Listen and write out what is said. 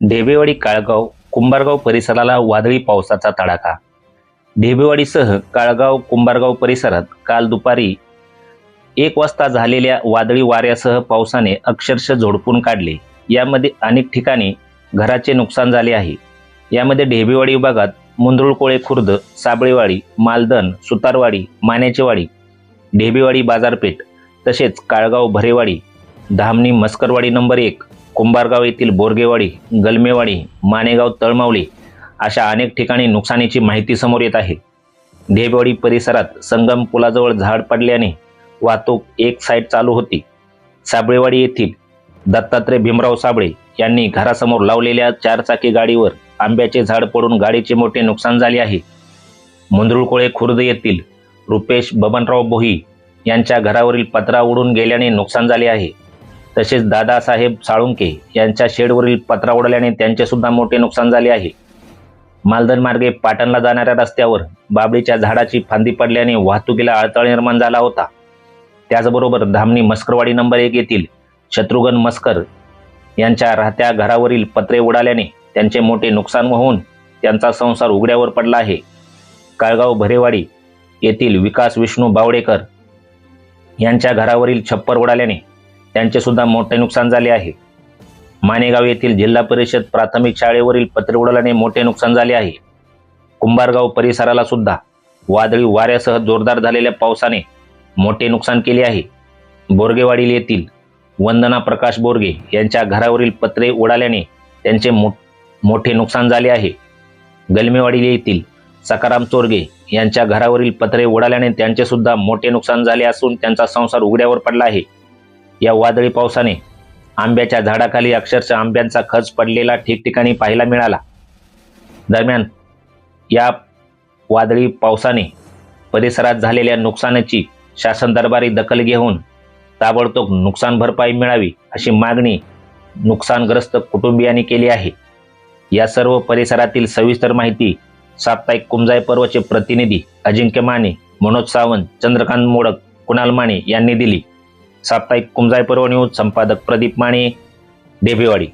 ढेबेवाडी काळगाव कुंभारगाव परिसराला वादळी पावसाचा तडाखा. ढेबेवाडीसह काळगाव कुंभारगाव परिसरात काल दुपारी एक वाजता झालेल्या वादळी वाऱ्यासह पावसाने अक्षरशः झोडपून काढले. यामध्ये अनेक ठिकाणी घराचे नुकसान झाले आहे. यामध्ये ढेबेवाडी विभागात मुंदुळकोळे खुर्द साबळेवाडी मालदन सुतारवाडी मान्याचेवाडी ढेबेवाडी बाजारपेठ तसेच काळगाव भरेवाडी धामणी मस्करवाडी नंबर एक कुंभारगाव येथील बोरगेवाडी गलमेवाडी मानेगाव तळमावली अशा अनेक ठिकाणी नुकसानीची माहिती समोर येत आहे. ढेबवाडी परिसरात संगम पुलाजवळ झाड पडल्याने वाहतूक एक साईड चालू होती. साबळेवाडी येथील दत्तात्रय भीमराव साबळे यांनी घरासमोर लावलेल्या चारचाकी गाडीवर आंब्याचे झाड पडून गाडीचे मोठे नुकसान झाले आहे. मुंदरुळकोळे खुर्द येथील रुपेश बबनराव बोही यांच्या घरावरील पत्रा उडून गेल्याने नुकसान झाले आहे. तसेच दादासाहेब साळुंके यांच्या शेडवरील पत्रा उडल्याने त्यांचे सुद्धा मोठे नुकसान झाले आहे. मालदन मार्गे पाटणला जाणाऱ्या रस्त्यावर बाबळीच्या झाडाची फांदी पडल्याने वाहतुकीला अडथळा निर्माण झाला होता. त्याचबरोबर धामणी मस्करवाडी नंबर एक येथील शत्रुघ्न मस्कर यांच्या राहत्या घरावरील पत्रे उडाल्याने त्यांचे मोठे नुकसान होऊन त्यांचा संसार उघड्यावर पडला आहे. काळगाव भरेवाडी येथील विकास विष्णू बावडेकर यांच्या घरावरील छप्पर उडाल्याने त्यांचे सुद्धा मोठे नुकसान झाले आहे. मानेगाव येथील जिल्हा परिषद प्राथमिक शाळेवरील पत्रे उडाल्याने मोठे नुकसान झाले आहे. कुंभारगाव परिसराला सुद्धा वादळी वाऱ्यासह जोरदार झालेल्या पावसाने मोठे नुकसान केले आहे. बोरगेवाडी येथील वंदना प्रकाश बोरगे यांच्या घरावरील पत्रे उडाल्याने त्यांचे मो मोठे नुकसान झाले आहे. गलमेवाडी येथील सकाराम चोरगे यांच्या घरावरील पत्रे उडाल्याने त्यांचे सुद्धा मोठे नुकसान झाले असून त्यांचा संसार उघड्यावर पडला आहे. या वादळी पावसाने आंब्याच्या झाडाखाली अक्षरशः आंब्यांचा खच पडलेला ठिकठिकाणी पाहायला मिळाला. दरम्यान या वादळी पावसाने परिसरात झालेल्या नुकसानाची शासन दरबारी दखल घेऊन ताबडतोब नुकसान भरपाई मिळावी अशी मागणी नुकसानग्रस्त कुटुंबियांनी केली आहे. या सर्व परिसरातील सविस्तर माहिती साप्ताहिक कुंजाय पर्वचे प्रतिनिधी अजिंक्य माने मनोज सावंत चंद्रकांत मोडक कुणाल माने यांनी दिली. साप्ताहिक कुंजाय पर्व न्यूज संपादक प्रदीप माने डेबेवाडी